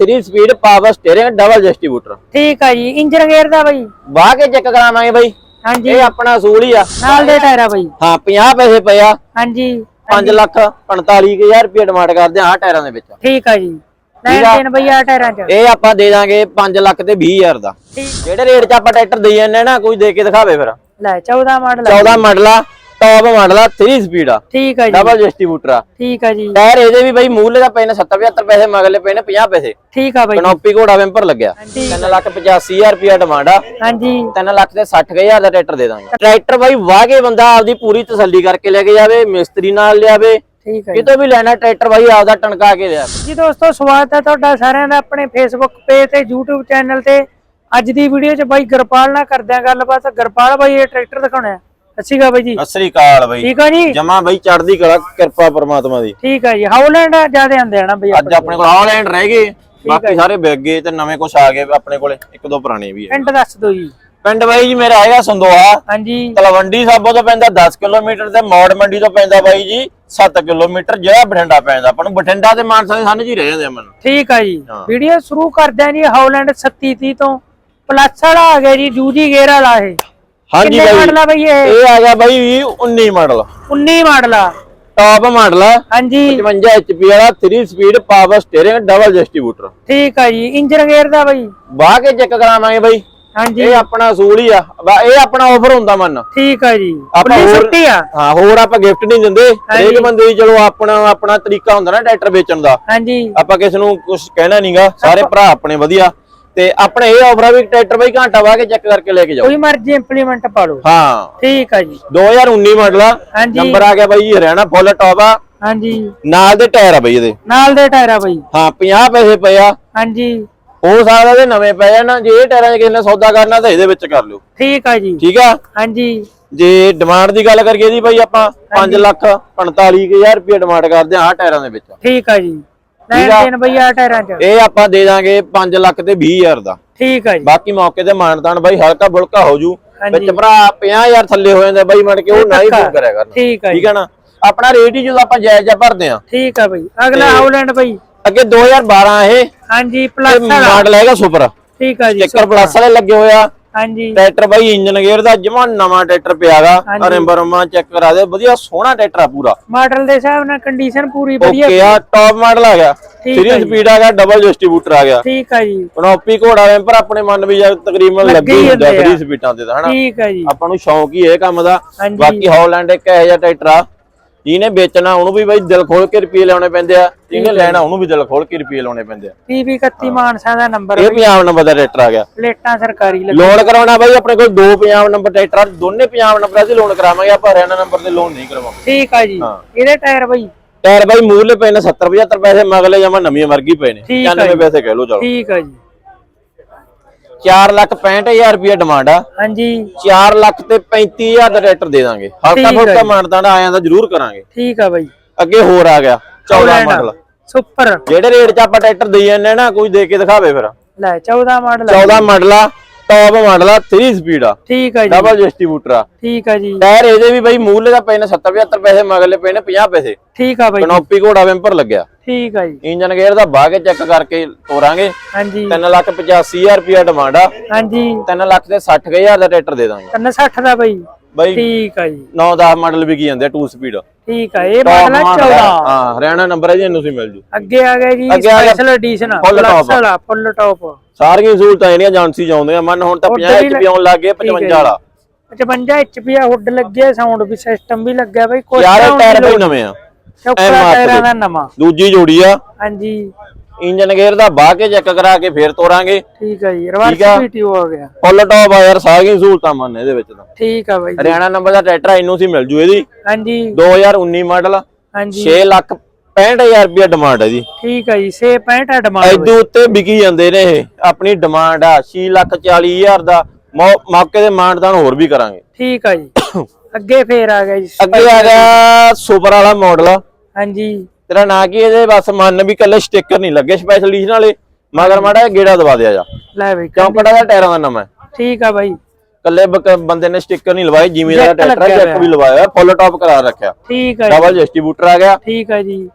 3 speed power steering double distributor ਠੀਕ ਆ ਜੀ ਇੰਜਨ ਗੇਅਰ ਦਾ ਬਾਈ। ਵਾਹ ਕੇ ਚੈੱਕ ਕਰਾਵਾਂਗੇ ਬਾਈ। ਹਾਂਜੀ। ਇਹ ਆਪਣਾ ਅਸੂਲ ਹੀ ਆ। ਨਾਲ ਦੇ ਟਾਇਰ ਆ ਬਾਈ। ਹਾਂ 50 ਪੈਸੇ ਪਏ ਆ। ਹਾਂਜੀ 5 ਲੱਖ 45000 ਰੁਪਏ ਡਿਮਾਂਡ ਕਰਦੇ ਆ ਟਾਇਰਾਂ ਦੇ ਵਿੱਚ। ਠੀਕ ਆ ਜੀ। ਲੈਣ ਬਈ ਆ ਟਾਇਰਾਂ ਚ। ਇਹ ਆਪਾਂ ਦੇ ਦਾਂਗੇ 5 ਲੱਖ ਤੇ 20000 ਦਾ। ਜਿਹੜੇ ਰੇਟ 'ਚ ਆਪਾਂ ਟਰੈਕਟਰ ਦੇਈ ਜਾਂਦੇ ਨਾ ਕੋਈ ਦੇ ਕੇ ਦਿਖਾਵੇ ਫਿਰ। ਲੈ 14 ਮਾਡਲ 14 ਮਾਡਲ ਆ। ਟੌਪ ਮਾਡਲ ਆ 3 ਸਪੀਡ ਆ। ਠੀਕ ਆ ਜੀ। ਡਬਲ ਡਿਸਟ੍ਰੀਬਿਊਟਰ ਆ। ਠੀਕ ਆ ਜੀ। ਟਾਇਰ ਇਹਦੇ ਵੀ ਬਾਈ ਮੂਲੇ ਦਾ 70 75 ਪੈਸੇ ਮਗਲੇ ਨੇ 50 ਪੈਸੇ। ਠੀਕ ਆ ਬਾਈ ਕਨੋਪੀ ਘੋੜਾ ਵੈਂਪਰ ਲੱਗਿਆ। ਹਾਂਜੀ। 3 ਲੱਖ 85000 ਰੁਪਏ ਡਿਮਾਂਡ ਆ। ਹਾਂਜੀ। 3 ਲੱਖ ਤੇ 60000 ਦਾ ਟਰੈਕਟਰ ਦੇ ਦਾਂਗੇ। ਟਰੈਕਟਰ ਬਾਈ ਵਾਗੇ ਬੰਦਾ ਆਪਦੀ ਪੂਰੀ ਤਸੱਲੀ ਕਰਕੇ ਲੈ ਕੇ ਜਾਵੇ ਮਿਸਤਰੀ ਨਾਲ ਲਿਆਵੇ। ਠੀਕ ਕਿਤੋਂ ਵੀ ਲੈਣਾ ਟਰੈਕਟਰ ਬਾਈ ਆਪਦਾ ਟਣਕਾ ਕੇ ਲਿਆ। ਜੀ ਦੋਸਤੋ ਸਵਾਗਤ ਹੈ ਤੁਹਾਡਾ ਸਾਰਿਆਂ ਦਾ ਆਪਣੇ ਫੇਸਬੁੱਕ ਪੇਜ ਤੇ YouTube ਚੈਨਲ ਤੇ। ਅੱਜ ਦੀ ਵੀਡੀਓ 'ਚ ਬਾਈ ਗੁਰਪਾਲ ਨਾਲ ਕਰਦੇ ਆ ਗੱਲਬਾਤ। ਗੁਰਪਾਲ ਬਾਈ ਇਹ ਟਰੈਕਟਰ ਦਿਖਾਉਣਾ ਹੈ। ਅੱਛੀ ਗਾ ਬਾਈ ਜੀ। ਸਤਿ ਸ੍ਰੀ ਅਕਾਲ ਬਾਈ। ਠੀਕ ਆ ਜੀ? ਜਮਾ ਬਾਈ ਚੜਦੀ ਕਲਾ ਕਿਰਪਾ ਪਰਮਾਤਮਾ ਦੀ। ਠੀਕ ਆ ਜੀ। ਹਾਊਲੈਂਡ ਜਿਆਦੇ ਆਂਦੇ ਆ ਨਾ ਬਈ ਅੱਜ ਆਪਣੇ ਕੋਲ? ਹਾਲੈਂਡ ਰਹਿ ਗਏ। ਬਾਕੀ ਸਾਰੇ ਵਿਕ ਗਏ ਤੇ ਨਵੇਂ ਕੁਛ ਆ ਗਏ ਆਪਣੇ ਕੋਲੇ। ਇੱਕ ਦੋ ਪੁਰਾਣੇ ਵੀ ਹੈ ਪਿੰਡ ਦੱਸ ਦਿਓ ਜੀ। ਪਿੰਡ ਬਾਈ ਜੀ ਮੇਰਾ ਹੈਗਾ ਸੰਦੋਹਾ ਹਾਂਜੀ। ਤਲਵੰਡੀ ਸਾਬੋ ਤੋਂ ਪੈਂਦਾ 10 ਕਿਲੋਮੀਟਰ ਤੇ ਮੌੜ ਮੰਡੀ ਤੋਂ ਪੈਂਦਾ ਬਾਈ ਜੀ 7 ਕਿਲੋਮੀਟਰ ਜਿਹੜਾ ਬਠਿੰਡਾ ਪੈਂਦਾ। ਆਪਾਂ ਨੂੰ ਬਠਿੰਡਾ ਤੇ ਮਾਨਸਾ ਦੇ ਸਾਨੂੰ ਜੀ ਰਹਿ ਜਾਂਦੇ ਆ ਮਨ। ਠੀਕ ਆ ਜੀ। ਹਾਂ। ਵੀਡੀਓ ਸ਼ੁਰੂ ਕਰਦੇ ਆ ਜੀ ਹਾਊਲੈਂਡ 3730 ਤੋਂ। ਪਲੱਸ ਵਾਲਾ ਆ ਗਿਆ ਜੀ ਜੂਜੀ ਗੇਅਰ ਵਾਲਾ ਇਹ। ਹਾਂਜੀ ਕਿੰਨੇ ਬਾਈ ਮਾਡਲ ਆ ਬਈ ਇਹ? ਇਹ ਆ ਗਿਆ ਬਾਈ 19 ਮਾਡਲ। 19 ਮਾਡਲ ਆ। ਟਾਪ ਮਾਡਲ ਆ। ਹਾਂਜੀ। 55 HP ਵਾਲਾ 3 speed power steering double distributor ਠੀਕ ਆ ਜੀ ਇੰਜਨ ਗੇਅਰ ਦਾ ਬਈ। ਬਾਹ ਕੇ ਚੈੱਕ ਕਰਾਵਾਂਗੇ ਬਾਈ। ਹਾਂਜੀ। ਇਹ ਆਪਣਾ ਅਸੂਲ ਹੀ ਆ। ਬਾ- ਇਹ ਆਪਣਾ ਆਫਰ ਹੁੰਦਾ ਮਨ। ਠੀਕ ਆ ਜੀ। ਆਪਾਂ ਹੋਰ- ਛੁੱਟੀ ਆ। ਹਾਂ ਹੋਰ ਆਪਾਂ ਗਿਫਟ ਨਹੀਂ ਦਿੰਦੇ। ਹਰੇਕ ਬੰਦੇ ਦੀ ਚਲੋ ਆਪਣਾ ਆਪਣਾ ਤਰੀਕਾ ਹੁੰਦਾ ਨਾ ਟਰੈਕਟਰ ਵੇਚਣ ਦਾ। ਹਾਂਜੀ। ਆਪਾਂ ਕਿਸੇ ਨੂੰ ਕੁਝ ਕਹਿਣਾ ਨਹੀਂਗਾ ਸਾਰੇ ਭਰਾ ਆਪਣੇ ਵਧੀਆ। ਤੇ ਆਪਣੇ ਇਹ ਆਫਰ ਆ ਵੀ ਟਰੈਕਟਰ ਬਾਈ ਘੰਟਾ ਵਾਹ ਕੇ ਚੈੱਕ ਕਰਕੇ ਲੈ ਕੇ ਜਾਓ। ਕੋਈ ਮਰਜ਼ੀ ਇੰਪਲੀਮੈਂਟ ਪਾ ਲਓ। ਹਾਂ। ਠੀਕ ਆ ਜੀ। 2019 ਮਾਡਲ ਆ। ਹਾਂਜੀ। ਨੰਬਰ ਆ ਗਿਆ ਬਾਈ ਜੀ ਹਰਿਆਣਾ ਫੁੱਲ ਟੌਪ ਆ। ਹਾਂਜੀ। ਨਾਲ ਦੇ ਟਾਇਰ ਆ ਬਾਈ ਇਹਦੇ। ਨਾਲ ਦੇ ਟਾਇਰ ਆ ਬਈ। ਹਾਂ 50 ਪੈਸੇ ਪਏ ਆ। ਹਾਂਜੀ। ਹੋ ਸਕਦਾ ਇਹਦੇ ਨਵੇਂ ਪਏ ਆ ਨਾ ਜੇ ਇਹ ਟਾਇਰਾਂ 'ਚ ਕਿਸੇ ਨੇ ਸੌਦਾ ਕਰਨਾ ਤਾਂ ਇਹਦੇ ਵਿੱਚ ਕਰ ਲਿਓ। ਠੀਕ ਆ ਜੀ। ਠੀਕ ਆ? ਹਾਂਜੀ। ਜੇ ਡਿਮਾਂਡ ਦੀ ਗੱਲ ਕਰੀਏ ਦੀ ਬਾਈ ਆਪਾਂ 5 ਲੱਖ 45000 ਰੁਪਏ ਡਿਮਾਂਡ ਕਰਦੇ ਆ ਆਹ ਟਾਇਰਾਂ ਦੇ ਵਿੱਚ। ਠੀਕ ਆ ਜੀ। ਲੈਣ ਦੇਣ ਬਈ ਆ ਟਾਇਰਾਂ ਚ। ਇਹ ਆਪਾਂ ਦੇ ਦਾਂਗੇ 5 ਲੱਖ ਤੇ 20000 ਦਾ। ਠੀਕ ਆ ਜੀ। ਬਾਕੀ ਮੌਕੇ ਤੇ ਮਾਨਤਾਨ ਬਾਈ ਹਲਕਾ ਬੁਲਕਾ ਹੋ ਜੂ। ਹਾਂਜੀ। ਵਿੱਚ ਭਰਾ 50000 ਥੱਲੇ ਹੋ ਜਾਂਦਾ ਬਾਈ ਮੜ ਕੇ ਉਹ ਨਾ ਹੀ ਫੋਨ ਕਰਿਆ ਕਰਨਾ। ਠੀਕ ਹੈ ਨਾ? ਆਪਣਾ ਰੇਟ ਹੀ ਜਦੋਂ ਆਪਾਂ ਜਾਇਜ਼ ਜਾ ਭਰਦੇ ਆ ਠੀਕ ਆ ਬਈ। ਅਗਲਾ ਹਾਊਲੈਂਡ ਬਈ। ਅੱਗੇ 2012 ਇਹ। ਹਾਂਜੀ ਪਲੱਸ ਵਾਲਾ। ਮਾਡਲ ਹੈਗਾ ਸੁਪਰ ਠੀਕ ਜੀ ਚੱਕਰ ਪਲੱਸ ਵਾਲੇ ਲੱਗੇ ਹੋਇਆ ਹਾਂਜੀ। ਟਰੈਕਟਰ ਬਾਈ ਇੰਜਨ ਗੇਅਰ ਦਾ ਜਮਾ ਨਵਾਂ ਟਰੈਕਟਰ ਪਿਆਗਾ। ਰਿੰਬਰਮਾ ਚੈੱਕ ਕਰਾ ਦੇ ਵਧੀਆ ਸੋਹਣਾ ਟਰੈਕਟਰ ਆ ਪੂਰਾ। ਮਾਡਲ ਦੇ ਹਿਸਾਬ ਨਾਲ ਕੰਡੀਸ਼ਨ ਪੂਰੀ ਵਧੀਆ। ਓਕੇ ਆ ਟੌਪ ਮਾਡਲ ਆ ਗਿਆ। ਠੀਕ 3 ਹੈ ਜੀ। ਸਪੀਡ ਆ ਗਿਆ ਡਬਲ ਡਿਸਟ੍ਰੀਬਿਊਟਰ ਆ ਗਿਆ। ਠੀਕ ਆ ਜੀ। ਕਨੋਪੀ ਘੋੜਾ ਵੈਂਪਰ ਆਪਣੇ ਮਨ ਵੀ ਜਾ ਤਕਰੀਬਨ ਲੱਗੇ ਹੀ ਹੁੰਦਾ ਹੁੰਦੇ ਆ। 3 ਸਪੀਡਾਂ ਤੇ ਤਾਂ ਹਨਾ? ਠੀਕ ਆ ਜੀ। ਆਪਾਂ ਨੂੰ ਸ਼ੌਂਕ ਹੀ ਇਹ ਕੰਮ ਦਾ। ਬਾਕੀ ਹਾਲੈਂਡ ਇੱਕ ਇਹੋ ਜਿਹਾ ਟਰੈਕਟਰ ਆ। ਜਿਹਨੇ ਵੇਚਣਾ ਉਹਨੂੰ ਵੀ ਬਾਈ ਦਿਲ ਖੋਲ ਕੇ ਰੁਪਏ ਲਾਉਣੇ ਪੈਂਦੇ ਆ ਜਿਹਨੇ ਲੈਣਾ ਉਹਨੂੰ ਵੀ ਦਿਲ ਖੋਲ ਕੇ ਰੁਪਏ ਲਾਉਣੇ ਪੈਂਦੇ ਆ। ਪੀਵੀ 31 ਮਾਨਸਾ ਦਾ ਨੰਬਰ ਇਹ ਪੰਜਾਬ ਨੰਬਰ ਦਾ ਟਰੈਕਟਰ ਆ ਗਿਆ। ਪਲੇਟਾਂ ਸਰਕਾਰੀ ਲੱਗ ਲੋਨ ਕਰਾਉਣਾ ਬਾਈ ਆਪਣੇ ਕੋਲ ਦੋ ਪੰਜਾਬ ਨੰਬਰ ਟਰੈਕਟਰ ਦੋਨੇ ਪੰਜਾਬ ਨੰਬਰਾਂ ਦੇ ਲੋਨ ਕਰਾਵਾਂਗੇ ਆਪਾਂ ਹਰਿਆਣਾ ਨੰਬਰ ਦੇ ਲੋਨ ਨਹੀਂ ਕਰਵਾਵਾਂਗੇ ਠੀਕ ਆ ਜੀ। ਇਹਦੇ ਟਾਇਰ ਬਈ। ਟਾਇਰ ਬਾਈ ਮੂਰਲੇ ਪਏ ਨੇ 70 75 ਪੈਸੇ ਮਗਲੇ ਜਮਾ ਨਵੀਂ ਵਰਗੀ ਪਏ ਨੇ। ਠੀਕ ਆ 95 ਜੀ। ਪੈਸੇ ਕਹਿ ਲਓ ਚਲੋ। ਠੀਕ ਆ ਜੀ। 4 ਲੱਖ 65000 ਰੁਪਏ ਡਿਮਾਂਡ ਆ। ਹਾਂਜੀ। 4 ਲੱਖ ਤੇ 35000 ਦਾ ਟਰੈਕਟਰ ਦੇ ਦਾਂਗੇ। ਹਲਕਾ ਫੁਲਕਾ ਜੀ। ਮਾਨਦਾਨ ਆਇਆਂ ਦਾ ਜ਼ਰੂਰ ਕਰਾਂਗੇ। ਠੀਕ ਆ ਬਈ। ਅੱਗੇ ਹੋਰ ਆ ਗਿਆ 14 ਮਾਡਲ ਸੁਪਰ। ਜਿਹੜੇ ਰੇਟ 'ਚ ਆਪਾਂ ਟਰੈਕਟਰ ਦੇਈ ਜਾਂਦੇ ਨਾ ਕੋਈ ਦੇ ਕੇ ਦਿਖਾਵੇ ਫਿਰ। ਲੈ 14 ਮਾਡਲ 14 ਮਾਡਲ ਆ। ਟੌਪ ਮਾਡਲ ਆ 3 ਸਪੀਡ ਆ। ਠੀਕ ਆ ਜੀ। ਡਬਲ ਡਿਸਟ੍ਰੀਬਿਊਟਰ ਆ। ਠੀਕ ਆ ਜੀ। ਟਾਇਰ ਇਹਦੇ ਵੀ ਬਾਈ ਮੂਲੇ ਦਾ ਪਏ ਨੇ 70 75 ਪੈਸੇ ਮਗਲੇ ਪਏ ਨੇ 50 ਪੈਸੇ। ਠੀਕ ਆ ਬਈ ਕਨੋਪੀ ਘੋੜਾ ਵੈਂਪਰ ਲੱਗਿਆ। ਠੀਕ ਆ ਜੀ। ਇੰਜਨ ਗੇਅਰ ਦਾ ਬਾਹ ਕੇ ਚੈੱਕ ਕਰਕੇ ਤੋਰਾਂਗੇ। ਹਾਂਜੀ। 3 ਲੱਖ 85000 ਰੁਪਿਆ ਡਿਮਾਂਡ ਆ। ਹਾਂਜੀ। 3 ਲੱਖ ਤੇ 60000 ਦਾ ਟਰੈਕਟਰ ਦੇ ਦਾਂਗੇ। 360 ਦਾ ਬਈ। ਬਾਈ ਠੀਕ ਆ ਜੀ। 9-10 ਮਾਡਲ ਵਿਕੀ ਜਾਂਦੇ ਆ 2 ਸਪੀਡ ਠੀਕ ਆ ਇਹ ਮਾਡਲ ਆ 14 ਹਾਂ ਹਰਿਆਣਾ ਨੰਬਰ ਹੈ ਜੀ ਇਹਨੂੰ ਸੀ ਮਿਲ ਜੂ। ਅੱਗੇ ਆ ਗਿਆ ਜੀ ਅੱਗੇ ਆ ਗਿਆ। Special edition full top। ਵਾਲਾ ਫੁੱਲ ਟੌਪ ਸਾਰੀਆਂ ਸਹੂਲਤਾਂ ਜਿਹੜੀਆਂ ਏਜੰਸੀ ਚਾਉਂਦੇ ਆ ਮਨ ਹੁਣ ਤਾਂ 50 ਉੱਧਰ ਹੀ HP ਆਉਣ ਲੱਗ ਗਏ 55 ਵਾਲਾ। 55 HP ਆ ਹੁੱਡ ਲੱਗਿਆ ਸਾਊਂਡ ਵੀ ਸਿਸਟਮ ਵੀ ਲੱਗਿਆ ਬਈ ਕੁਛ ਯਾਰ ਇਹ ਟਾਇਰ ਨਵੇਂ ਆ। ਆਰ ਟਾਇਰਾਂ। ਦਾ। ਨਵਾਂ। ਦੂਜੀ ਜੋੜੀ ਆ। ਹਾਂਜੀ। ਇੰਜਨ ਗੇਅਰ ਦਾ ਬਾਹ ਕੇ ਚੈੱਕ ਕਰਾ ਕੇ ਫੇਰ ਤੋਰਾਂਗੇ। ਠੀਕ ਆ ਜੀ ਰਿਵਰਸ। ਪੀਟੀਓ ਆ ਗਿਆ। ਫੁੱਲ ਟੌਪ ਆ ਯਾਰ ਸਾਰੀਆਂ ਸਹੂਲਤਾਂ ਮੰਨ ਇਹਦੇ ਵਿੱਚ ਤਾਂ। ਠੀਕ ਆ ਬਾਈ ਜੀ। ਹਰਿਆਣਾ ਨੰਬਰ ਦਾ ਟਰੈਕਟਰ ਇਹਨੂੰ ਸੀ ਮਿਲ ਜੂ ਇਹਦੀ। ਹਾਂਜੀ। 2019 ਮਾਡਲ ਹਾਂਜੀ। 6 ਲੱਖ 65000 ਰੁਪਏ ਡਿਮਾਂਡ ਹੈ ਦੀ ਠੀਕ ਆ ਜੀ 665 ਡਿਮਾਂਡ ਐਦੂ ਉੱਤੇ ਵਿਕੀ ਜਾਂਦੇ ਨੇ ਇਹ। ਆਪਣੀ ਡਿਮਾਂਡ ਆ 6 ਲੱਖ 40000 ਦਾ। ਮੌਕੇ ਦੇ ਮਾਨਦਾਨ ਹੋਰ ਵੀ ਕਰਾਂਗੇ। ਠੀਕ ਆ ਜੀ। ਅੱਗੇ ਫੇਰ ਆ ਗਿਆ ਜੀ ਅੱਗੇ ਆ ਗਿਆ ਸੁਪਰ ਵਾਲਾ ਮਾਡਲ ਹਾਂਜੀ। ਤੇਰਾ ਨਾਂ ਕੀ ਇਹਦੇ ਬਸ ਮੰਨ ਵੀ ਕੱਲੇ ਸਟicker ਨਹੀਂ ਲੱਗੇ ਸਪੈਸ਼ਲ ਐਡੀਸ਼ਨ ਵਾਲੇ। ਮਗਰ ਮਾੜਾ ਗੇੜਾ ਦਵਾ ਦਿਆ ਜਾ। ਲੈ ਬਈ ਕਿਉਂ ਕੜਾ ਦਾ ਟਾਇਰਾਂ ਦਾ ਨਵਾਂ ਹੈ। ਠੀਕ ਆ ਬਾਈ। ਕੱਲੇ ਬੰਦੇ ਨੇ ਸਟicker ਨਹੀਂ ਲਵਾਏ ਜਿਵੇਂ ਦਾ ਟਰੈਕਟਰ ਲੱਗਿਆ ਜੈਕ ਵੀ ਲਵਾਇਆ ਫੁੱਲ ਟਾਪ ਕਰਾ ਰੱਖਿਆ। ਠੀਕ ਆ ਜੀ। ਡਬਲ ਡਿਸਟ੍ਰੀਬਿਊਟਰ ਆ ਗਿਆ। ਠੀਕ ਆ ਜੀ।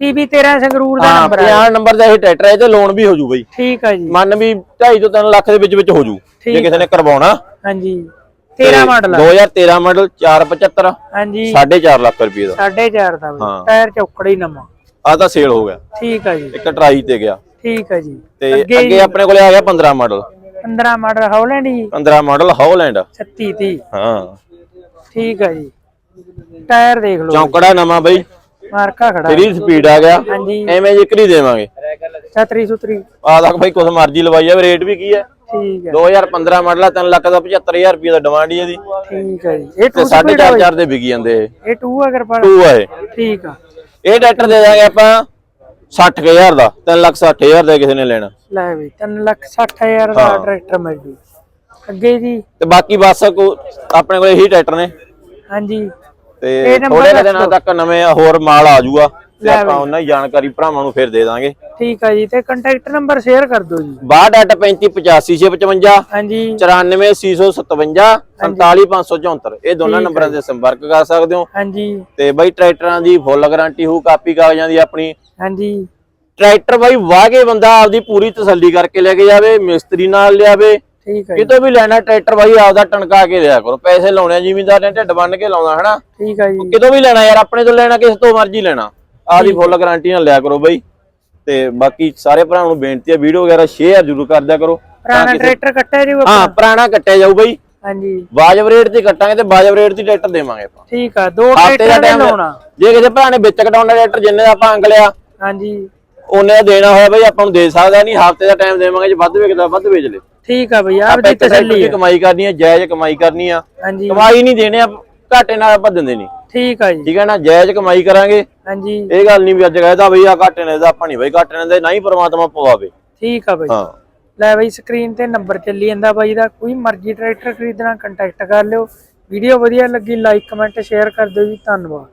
ਪੀਬੀ 13 ਸੰਗਰੂਰ ਦਾ ਹਾਂ ਨੰਬਰ ਹੈ 50 ਨੰਬਰ ਦਾ ਇਹ ਟਰੈਕਟਰ ਹੈ ਤੇ ਲੋਨ ਵੀ ਹੋ ਜੂ ਬਈ। ਠੀਕ ਹੈ ਜੀ। ਮੰਨ ਵੀ 2.5 ਤੋਂ 3 ਲੱਖ ਦੇ ਵਿੱਚ ਵਿੱਚ ਹੋ ਜੂ ਜੇ ਕਿਸੇ ਨੇ ਕਰਵਾਉਣਾ। ਹਾਂਜੀ। 13 ਮਾਡਲ ਆ। 2013 ਮਾਡਲ 475 ਹਾਂਜੀ। 4.5 ਲੱਖ ਰੁਪਏ ਦਾ। 4.5 ਦਾ ਹਾਂ। ਟਾਇਰ ਚੌਕੜਾ ਹੀ ਨਵਾਂ। ਆ ਤਾਂ ਸੇਲ ਹੋ ਗਿਆ। ਠੀਕ ਹੈ ਜੀ। ਇੱਕ ਟਰਾਈ ਤੇ ਗਿਆ। ਠੀਕ ਹੈ ਜੀ। ਤੇ ਅੱਗੇ ਆਪਣੇ ਕੋਲੇ ਆ ਗਿਆ 15 ਮਾਡਲ 15 ਮਾਡਲ ਹੌਲੈਂਡ ਜੀ। 15 ਮਾਡਲ ਹੌਲੈਂਡ 36 30 ਹਾਂ। ਠੀਕ ਹੈ ਜੀ। ਟਾਇਰ ਦੇਖ ਲਓ ਚੌਂਕੜਾ ਨਵਾਂ ਬਈ। ਮਾਰਕਾ ਖੜਾ। 3 ਸਪੀਡ ਆ ਗਿਆ। ਹਾਂਜੀ। ਐਵੇਂ ਜਿਕਰੀ ਦੇਵਾਂਗੇ। ਛਤਰੀ ਸੁਤਰੀ। ਆ ਤੱਕ ਬਈ ਕੁਛ ਮਰਜ਼ੀ ਲਵਾਈ ਜਾਵੇ। ਰੇਟ ਵੀ ਕੀ ਹੈ? ਠੀਕ ਹੈ। 2015 ਮਾਡਲ ਆ 3 ਲੱਖ ਦਾ 75000 ਰੁਪਏ ਦਾ ਡਿਮਾਂਡ ਹੀ ਇਹਦੀ। ਠੀਕ ਹੈ ਜੀ। ਇਹ ਤੇ 2 ਸਪੀਡ 4.5 ਦੇ ਵਿਕੀ ਜਾਂਦੇ ਇਹ। ਇਹ 2 ਅਗਰ ਪਰ ਟੂ ਆ ਇਹ। ਠੀਕ ਆ। ਇਹ ਟਰੈਕਟਰ ਦੇ ਦਾਂਗੇ ਆਪਾਂ 60000 ਦਾ 3 ਲੱਖ 60000 ਦਾ ਕਿਸੇ ਨੇ ਲੈਣਾ। ਲੈ ਵੀ 3 ਲੱਖ 60000 ਦਾ। ਟਰੈਕਟਰ ਮਿਲ ਜੂ। ਅੱਗੇ ਜੀ। ਤੇ ਬਾਕੀ ਬਸ ਕੋ ਆਪਣੇ ਕੋਲ ਇਹੀ ਟਰੈਕਟਰ ਨੇ। ਹਾਂਜੀ। ਤੇ ਥੋੜੇ ਦਿਨਾਂ ਤੱਕ ਨਵੇਂ ਹੋਰ ਮਾਲ ਆ ਜਾਊਗਾ। ਤੇ ਆਪਾਂ ਉਹਨਾਂ ਦੀ ਜਾਣਕਾਰੀ ਭਰਾਵਾਂ ਨੂੰ ਫਿਰ ਦੇ ਦਾਂਗੇ। ਠੀਕ ਆ ਜੀ ਤੇ ਕੰਟੈਕਟ ਨੰਬਰ ਸ਼ੇਅਰ ਕਰ ਦਿਓ ਜੀ। 6285585655 ਹਾਂਜੀ। 94657 47574 ਇਹ ਦੋਨਾਂ ਨੰਬਰਾਂ ਤੇ ਸੰਪਰਕ ਕਰ ਸਕਦੇ ਹੋ। ਹਾਂਜੀ। ਤੇ ਬਾਈ ਟਰੈਕਟਰਾਂ ਦੀ ਫੁੱਲ ਗਾਰੰਟੀ ਹੋਊ ਕਾਪੀ ਕਾਗਜ਼ਾਂ ਦੀ ਆਪਣੀ। ਹਾਂਜੀ। ਟਰੈਕਟਰ ਬਾਈ ਵਾਗੇ ਬੰਦਾ ਆਪਦੀ ਪੂਰੀ ਤਸੱਲੀ ਕਰਕੇ ਲੈ ਕੇ ਜਾਵੇ ਮਿਸਤਰੀ ਨਾਲ ਲਿਆਵੇ। ਠੀਕ ਹੈ ਜੀ। ਕਿਤੋਂ ਵੀ ਲੈਣਾ ਟਰੈਕਟਰ ਬਾਈ ਆਪਦਾ ਟਣਕਾ ਕੇ ਲਿਆ ਕਰੋ। ਪੈਸੇ ਲਾਉਣੇ ਆ ਜ਼ਿਮੀਂਦਾਰ ਨੇ ਢਿੱਡ ਬੰਨ ਕੇ ਲਾਉਂਦਾ ਹਨਾ? ਠੀਕ ਹੈ ਜੀ। ਕਿਤੋਂ ਵੀ ਲੈਣਾ ਯਾਰ ਆਪਣੇ ਤੋਂ ਲੈਣਾ ਕਿਸੇ ਤੋਂ ਮਰਜ਼ੀ ਲੈਣਾ। ਆਪਦੀ ਫੁੱਲ ਗਾਰੰਟੀ ਨਾਲ ਲਿਆ ਕਰੋ ਬਾਈ। ਤੇ ਬਾਕੀ ਸਾਰੇ ਭਰਾਵਾਂ ਨੂੰ ਬੇਨਤੀ ਹੈ ਵੀਡੀਓ ਵਗੈਰਾ ਸ਼ੇਅਰ ਜ਼ਰੂਰ ਕਰ ਦਿਆ ਕਰੋ। ਪੁਰਾਣਾ ਟਰੈਕਟਰ ਕੱਟਿਆ ਜੀ ਆਪਾਂ ਹਾਂ ਪੁਰਾਣਾ ਕੱਟਿਆ ਜਾਊ ਬਾਈ। ਹਾਂਜੀ। ਵਾਜਬ ਰੇਟ ਤੇ ਕੱਟਾਂਗੇ ਤੇ ਵਾਜਬ ਰੇਟ ਦੀ ਟਰੈਕਟਰ ਦੇਵਾਂਗੇ ਆਪਾਂ। ਠੀਕ ਆ ਦੋ ਟਰੈਕਟਰ ਦੇ ਟਾਈਮ ਲਾਉਣਾ ਜੇ ਕਿਸੇ ਭਰਾ ਨੇ ਵਿੱਚ ਕਟਾਉਣਾ ਟਰੈਕਟਰ ਜਿੰਨੇ ਦਾ ਆਪਾਂ ਅੰਗ ਲਿਆ ਹਾਂਜੀ। ਉਹਨੇ ਦੇਣਾ ਹੋਇਆ ਬਾਈ ਆਪਾਂ ਨੂੰ ਦੇ ਸਕਦਾ ਨਹੀਂ। ਹਫ਼ਤੇ ਦਾ ਟਾਈਮ ਦੇਵਾਂਗੇ ਜੇ ਵੱਧ ਵੇਚਦਾ ਵੱਧ ਵੇਚ ਲੈ। ਠੀਕ ਆ ਬਈ ਆਪਾਂ ਤਸੱਲੀ ਦੀ ਹੈ ਕਮਾਈ ਕਰਨੀ ਹੈ ਜਾਇਜ਼ ਕਮਾਈ ਕਰਨੀ ਆ। ਕਮਾਈ ਨਹੀਂ ਦੇਣੇ ਆ ਘਾਟੇ ਨਾਲ ਆਪਾਂ ਦਿੰਦੇ ਨਹੀਂ। ਠੀਕ ਆ ਜੀ। ਠੀਕ ਹੈ ਨਾ ਜਾਇਜ਼ ਕਮਾਈ ਕਰਾਂਗੇ। ਹਾਂਜੀ। ਇਹ ਗੱਲ ਨਹੀਂ ਵੀ ਅੱਜ ਕਹਿੰਦਾ ਬਈ ਆ ਘਾਟੇ ਨੇ ਦਾ ਆਪਾਂ ਨਹੀਂ ਬਈ ਘਾਟੇ ਨੇ ਦੇ ਨਹੀਂ ਪਰਮਾਤਮਾ ਪਵਾਵੇ। ਠੀਕ ਆ ਬਈ। ਹਾਂ। ਲੈ ਬਈ ਸਕਰੀਨ ਤੇ ਨੰਬਰ ਚੱਲੀ ਜਾਂਦਾ ਬਾਈ ਦਾ। ਕੋਈ ਮਰਜ਼ੀ ਟਰੈਕਟਰ ਖਰੀਦਣਾ ਕੰਟੈਕਟ ਕਰ ਲਿਓ। ਵੀਡੀਓ ਵਧੀਆ ਲੱਗੀ ਲਾਈਕ ਕਮੈਂਟ ਸ਼ੇਅਰ ਕਰ ਦਿਓ ਜੀ। ਧੰਨਵਾਦ।